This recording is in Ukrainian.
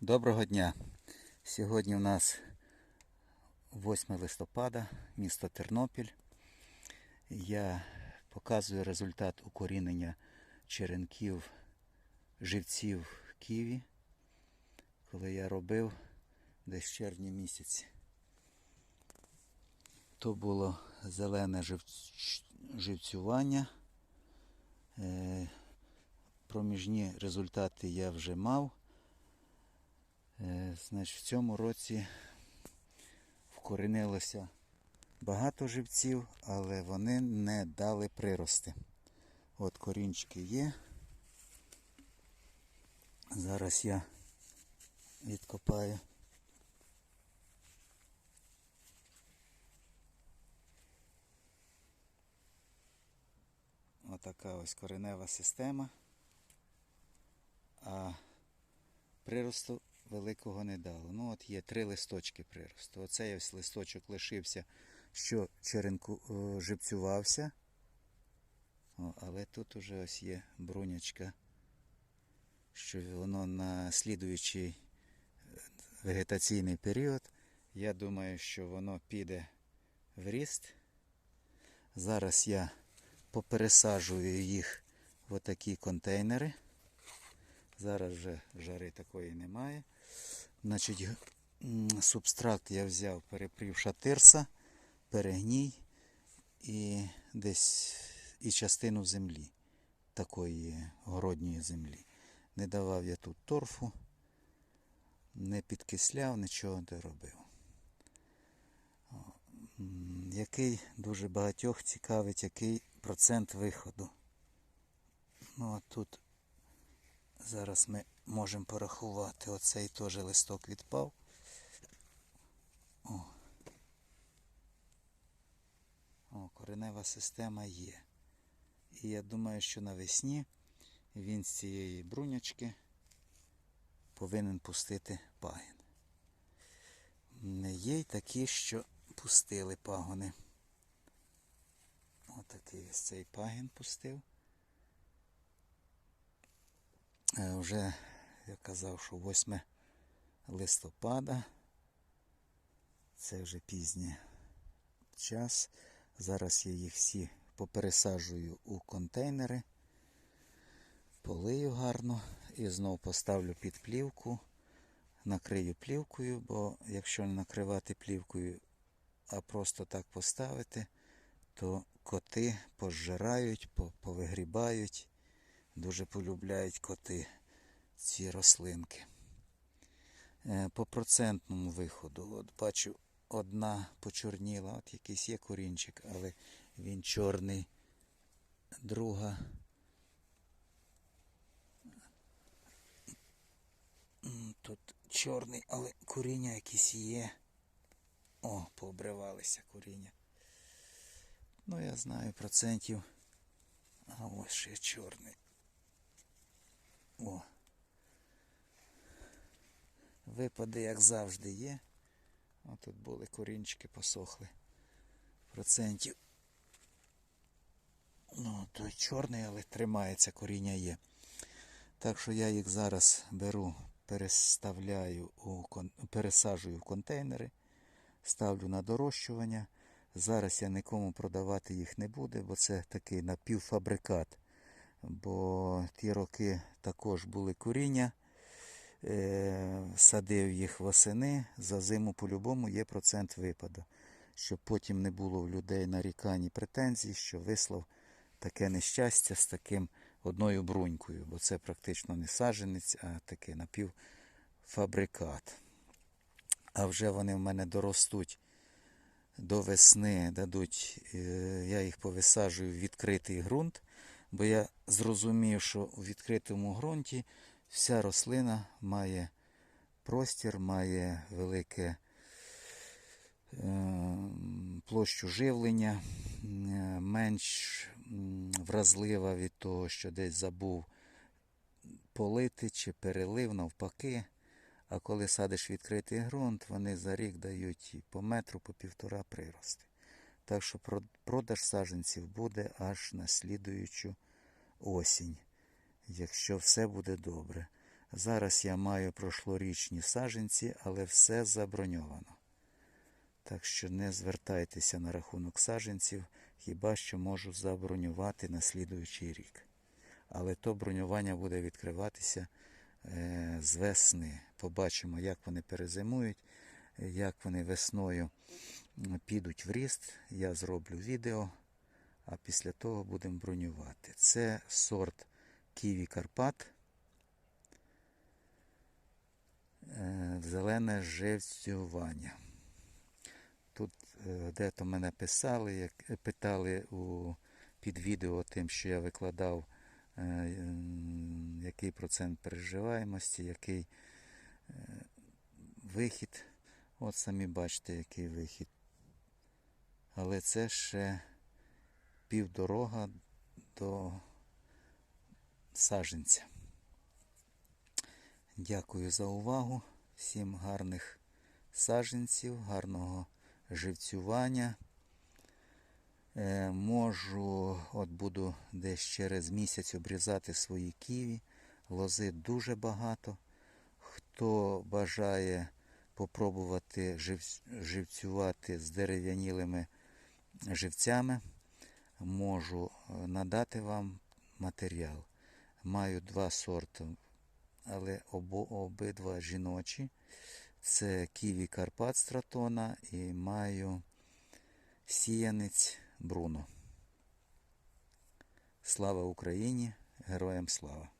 Доброго дня! Сьогодні у нас 8 листопада, місто Тернопіль. Я показую результат укорінення черенків живців ківі, коли я робив десь в червні місяці. То було зелене живцювання. Е, Проміжні результати я вже мав. Е, Значить, в цьому році вкоренилося багато живців, але вони не дали прирости. От корінчики є. Зараз я відкопаю. Отака ось коренева система. А приросту великого не дало. Ну, от є три листочки приросту. Оцей ось листочок лишився, що черенку е, живцювався. О, але тут уже ось є брунячка, що воно на слідуючий е, вегетаційний період. Я думаю, що воно піде в ріст. Зараз я попересаджую їх в отакі контейнери. Зараз вже жари такої немає. Значить, субстракт я взяв, перепрів шатирса, перегній і десь і частину землі, такої городньої землі. Не давав я тут торфу, не підкисляв, нічого не робив. Який дуже багатьох цікавить, який процент виходу. Ну а тут Зараз ми можемо порахувати. Оцей теж листок відпав. О. О, коренева система є. І я думаю, що навесні він з цієї брунячки повинен пустити пагін. Не є й такі, що пустили пагони. Отакий ось цей пагін пустив. Е, Вже я казав, що 8 листопада. Це вже пізній час. Зараз я їх всі попересаджую у контейнери, полию гарно і знову поставлю під плівку, накрию плівкою, бо якщо не накривати плівкою, а просто так поставити, то коти пожирають, повигрібають. Дуже полюбляють коти ці рослинки. Е, По процентному виходу, от бачу, одна почорніла, от якийсь є корінчик, але він чорний. Друга. Тут чорний, але коріння якісь є. О, пообривалися коріння. Ну, я знаю процентів. А ось ще чорний. О. Випади, як завжди, є. О, тут були корінчики посохли. Процентів. Ну, той чорний, але тримається, коріння є. Так що я їх зараз беру, переставляю у пересаджую в контейнери, ставлю на дорощування. Зараз я нікому продавати їх не буду, бо це такий напівфабрикат бо ті роки також були куріння. Е, садив їх восени, за зиму по-любому є процент випаду. Щоб потім не було в людей нарікань і претензій, що вислав таке нещастя з таким одною брунькою, бо це практично не саджанець, а такий напівфабрикат. А вже вони в мене доростуть до весни, дадуть, е, я їх повисаджую в відкритий ґрунт, бо я зрозумів, що у відкритому ґрунті вся рослина має простір, має велике е, площу живлення, е, менш вразлива від того, що десь забув полити чи перелив навпаки. А коли садиш відкритий ґрунт, вони за рік дають по метру, по півтора прирости. Так що продаж саджанців буде аж на слідуючу осінь, якщо все буде добре. Зараз я маю прошлорічні саженці, але все заброньовано. Так що не звертайтеся на рахунок саженців, хіба що можу забронювати на слідуючий рік. Але то бронювання буде відкриватися е, з весни. Побачимо, як вони перезимують, як вони весною підуть в ріст. Я зроблю відео, а після того будемо бронювати. Це сорт Ківі Карпат. Е, Зелене живцювання. Тут е, дето мене писали, як, питали у, під відео тим, що я викладав, е, який процент переживаємості, який е, вихід. От самі бачите, який вихід. Але це ще півдорога до саженця. Дякую за увагу. Всім гарних саженців, гарного живцювання. Е, можу, от буду десь через місяць обрізати свої ківі. Лози дуже багато. Хто бажає попробувати жив, живцювати з дерев'янілими живцями, можу е, надати вам матеріал. Маю два сорти, але обидва жіночі. Це Ківі Карпат Стратона і маю сіянець Бруно. Слава Україні! Героям слава!